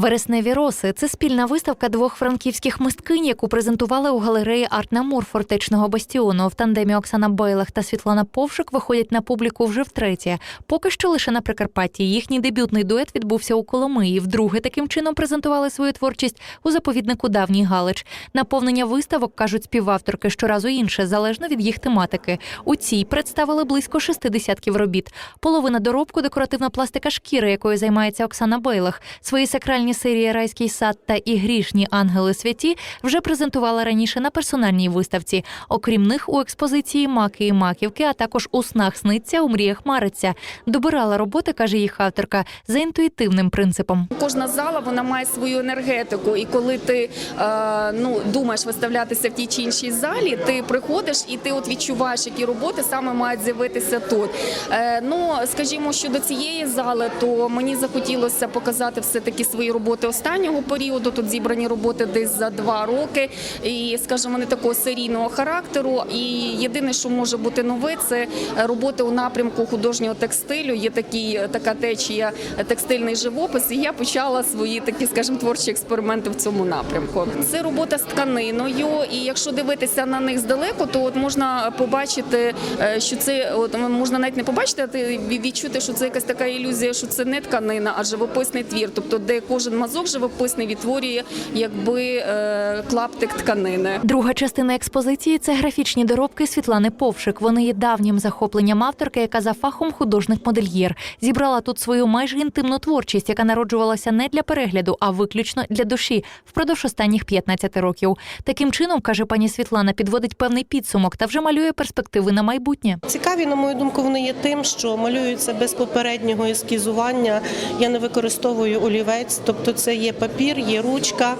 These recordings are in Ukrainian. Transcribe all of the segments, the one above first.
Вересневі роси це спільна виставка двох франківських мисткинь, яку презентували у галереї Арт-Намур фортечного бастіону. В тандемі Оксана Байлах та Світлана Повшик виходять на публіку вже втретє. Поки що лише на Прикарпатті. Їхній дебютний дует відбувся у Коломиї. Вдруге таким чином презентували свою творчість у заповіднику Давній Галич. Наповнення виставок кажуть співавторки щоразу інше, залежно від їх тематики. У цій представили близько шести десятків робіт. Половина доробку декоративна пластика шкіри, якою займається Оксана Байлах. Свої сакральні серії Райський сад та і грішні ангели святі вже презентувала раніше на персональній виставці. Окрім них, у експозиції маки і маківки, а також у снах сниться, у мріях мариться. Добирала роботи, каже їх авторка, за інтуїтивним принципом. Кожна зала вона має свою енергетику, і коли ти е, ну думаєш виставлятися в тій чи іншій залі, ти приходиш і ти от відчуваєш, які роботи саме мають з'явитися тут. Е, ну скажімо, щодо цієї зали, то мені захотілося показати все таки свої роботи останнього періоду. Тут зібрані роботи десь за два роки, і скажімо, вони такого серійного характеру. І єдине, що може бути нове, це роботи у напрямку художнього текстилю. Є такі така течія текстильний живопис, і я почала свої такі, скажімо, творчі експерименти в цьому напрямку. Це робота з тканиною, і якщо дивитися на них здалеку, то от можна побачити, е, що це от можна навіть не побачити, а ти відчути, що це якась така ілюзія, що це не тканина, а живописний твір. Тобто, де кожен мазок живописний відтворює якби е, клаптик тканини. Друга частина експозиції це графічні доробки Світлани Повшик. Вони є давнім захопленням авторки, яка за фахом художник-модельєр. Зібрала тут свою майже інтимну творчість, яка народжувалася не для перегляду, а виключно для душі впродовж останніх 15 років. Таким чином, каже пані Світлана, підводить певний підсумок та вже малює перспективи на майбутнє. Цікаві, на мою думку, вони є тим, що малюються без попереднього ескізування. Я не використовую олівець, тобто це є папір, є ручка,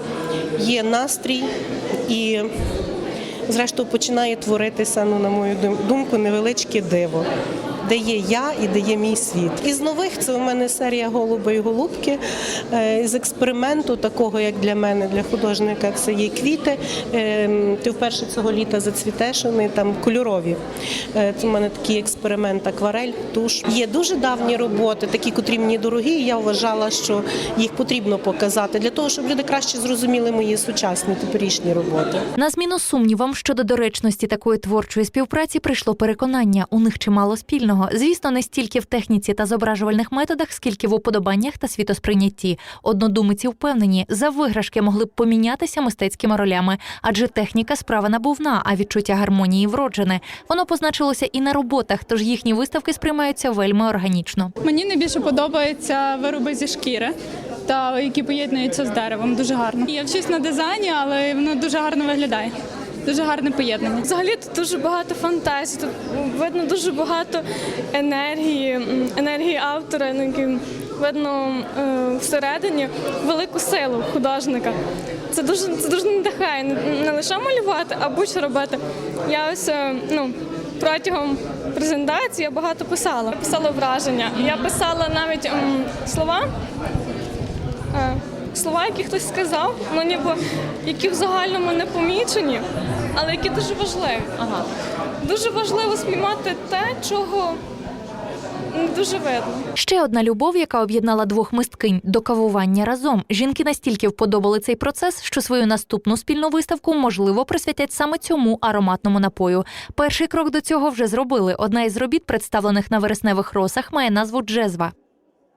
є настрій і, зрештою, починає творитися, ну, на мою думку, невеличке диво. Де є я і де є мій світ. Із нових це у мене серія Голуби і голубки. Е, З експерименту, такого як для мене, для художника, це є квіти. Е, Ти вперше цього літа зацвітеш, вони там кольорові. Е, Це у мене такий експеримент, акварель, туш. Є дуже давні роботи, такі, котрі мені дорогі. і Я вважала, що їх потрібно показати для того, щоб люди краще зрозуміли мої сучасні теперішні роботи. На зміну сумнівам щодо доречності такої творчої співпраці прийшло переконання. У них чимало спільного. Звісно, не стільки в техніці та зображувальних методах, скільки в уподобаннях та світосприйнятті. Однодумиці впевнені, за виграшки могли б помінятися мистецькими ролями, адже техніка справа набувна, а відчуття гармонії вроджене. Воно позначилося і на роботах, тож їхні виставки сприймаються вельми органічно. Мені найбільше подобаються вироби зі шкіри, та які поєднуються з деревом. Дуже гарно. Я вчусь на дизайні, але воно дуже гарно виглядає. Дуже гарне поєднання. Взагалі тут дуже багато фантазії, тут видно дуже багато енергії, енергії автора, ну, видно е, всередині велику силу художника. Це дуже це дуже надихає не, лише малювати, а будь-що робити. Я ось е, ну, протягом презентації я багато писала. Писала враження. Я писала навіть м, слова. Слова, які хтось сказав, ну ніби які в загальному не помічені, але які дуже важливі. Ага. Дуже важливо спіймати те, чого дуже видно. Ще одна любов, яка об'єднала двох мисткинь до кавування разом. Жінки настільки вподобали цей процес, що свою наступну спільну виставку можливо присвятять саме цьому ароматному напою. Перший крок до цього вже зробили. Одна із робіт, представлених на вересневих росах, має назву Джезва.